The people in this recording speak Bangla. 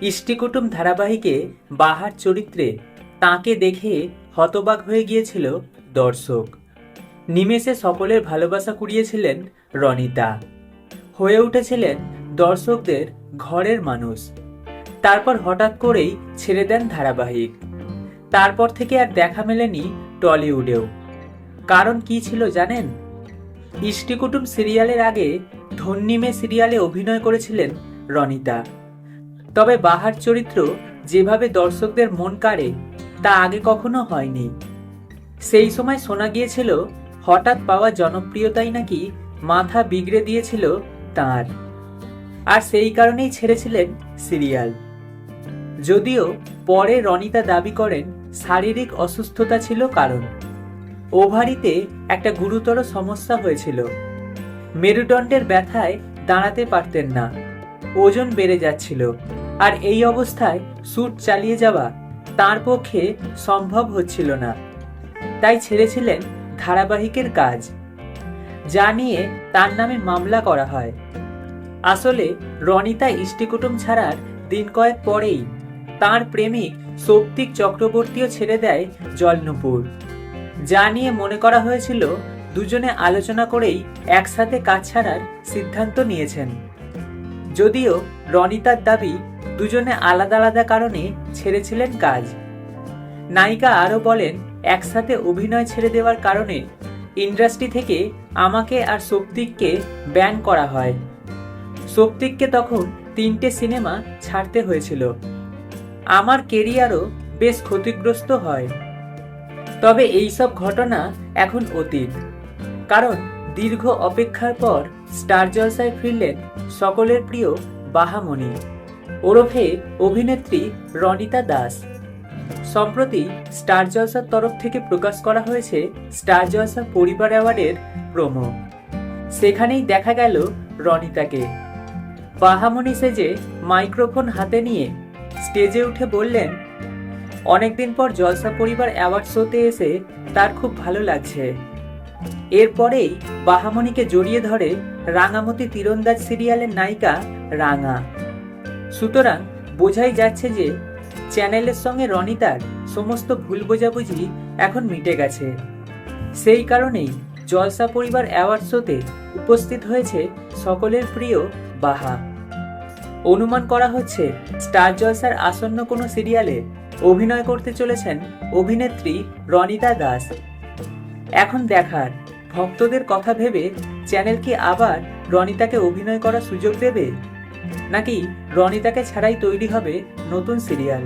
ইষ্টিকুটুম ধারাবাহিকে বাহার চরিত্রে তাকে দেখে হতবাক হয়ে গিয়েছিল দর্শক। নিমেষে সকলের ভালোবাসা কুড়িয়েছিলেন রনিতা। হয়ে উঠেছিলেন দর্শকদের ঘরের মানুষ। তারপর হঠাৎ করেই ছেড়ে দেন ধারাবাহিক। তারপর থেকে আর দেখা মেলেনি টলিউডেও। কারণ কি ছিল জানেন? ইষ্টিকুটুম সিরিয়ালের আগে ধন্যিমে সিরিয়ালে অভিনয় করেছিলেন রনিতা। তবে বাহার চরিত্র যেভাবে দর্শকদের মন কাড়ে, তা আগে কখনো হয়নি। সেই সময় শোনা গিয়েছিল, হঠাৎ পাওয়া জনপ্রিয়তাই নাকি মাথা বিগড়ে দিয়েছিল তার। আর সেই কারণেই ছেড়েছিলেন সিরিয়াল। যদিও পরে রনিতা দাবি করেন, শারীরিক অসুস্থতা ছিল কারণ। ওভারিতে একটা গুরুতর সমস্যা হয়েছিল। মেরুদণ্ডের ব্যথায় দাঁড়াতে পারতেন না। ওজন বেড়ে যাচ্ছিল। আর এই অবস্থায় শ্যুট চালিয়ে যাওয়া তার পক্ষে সম্ভব হচ্ছিল না। তাই ছেড়েছিলেন ধারাবাহিকের কাজ, যা নিয়ে তার নামে মামলা করা হয়। আসলে রনিতা ইষ্টিকুটুম ছাড়ার দিন কয়েক পরেই তার প্রেমিক সৌপ্তিক চক্রবর্তীও ছেড়ে দেয় জলনুপুর। যা নিয়ে মনে করা হয়েছিল, দুজনে আলোচনা করেই একসাথে কাজ ছাড়ার সিদ্ধান্ত নিয়েছেন। যদিও রনিতার দাবি দুজনে আলাদা আলাদা কারণে ছেড়েছিলেন কাজ। নায়িকা আরও বলেন, একসাথে অভিনয় ছেড়ে দেওয়ার কারণে ইন্ডাস্ট্রি থেকে আমাকে আর সৌপ্তিককে ব্যান করা হয়। সৌপ্তিককে তখন তিনটে সিনেমা ছাড়তে হয়েছিল। আমার কেরিয়ারও বেশ ক্ষতিগ্রস্ত হয়। তবে এইসব ঘটনা এখন অতীত। কারণ দীর্ঘ অপেক্ষার পর স্টার জলসায় ফিরলেন সকলের প্রিয় বাহামণি। ওরফে অভিনেত্রী রনিতা দাস। সম্প্রতি স্টার জলসার তরফ থেকে প্রকাশ করা হয়েছে স্টার জলসা পরিবার অ্যাওয়ার্ডের প্রোমো। সেখানেই দেখা গেল রনিতাকে। বাহামনি সেজে মাইক্রোফোন হাতে নিয়ে স্টেজে উঠে বললেন, অনেকদিন পর জলসা পরিবার অ্যাওয়ার্ড শোতে এসে তার খুব ভালো লাগছে। এরপরেই বাহামণিকে জড়িয়ে ধরে রাঙামতি তীরন্দাজ সিরিয়ালের নায়িকা রাঙা। সুতরাং বোঝাই যাচ্ছে যে চ্যানেলের সঙ্গে রনিতার সমস্ত ভুল বোঝাবুঝি এখন মিটে গেছে। সেই কারণেই জলসা পরিবার অ্যাওয়ার্ড শোতে উপস্থিত হয়েছে সকলের প্রিয় বাহা। অনুমান করা হচ্ছে স্টার জলসার আসন্ন কোনো সিরিয়ালে অভিনয় করতে চলেছেন অভিনেত্রী রনিতা দাস। এখন দেখার ভক্তদের কথা ভেবে চ্যানেল কি আবার রনিতাকে অভিনয় করার সুযোগ দেবে? নাকি রনিতাকে ছাড়াই তৈরি হবে নতুন সিরিয়াল?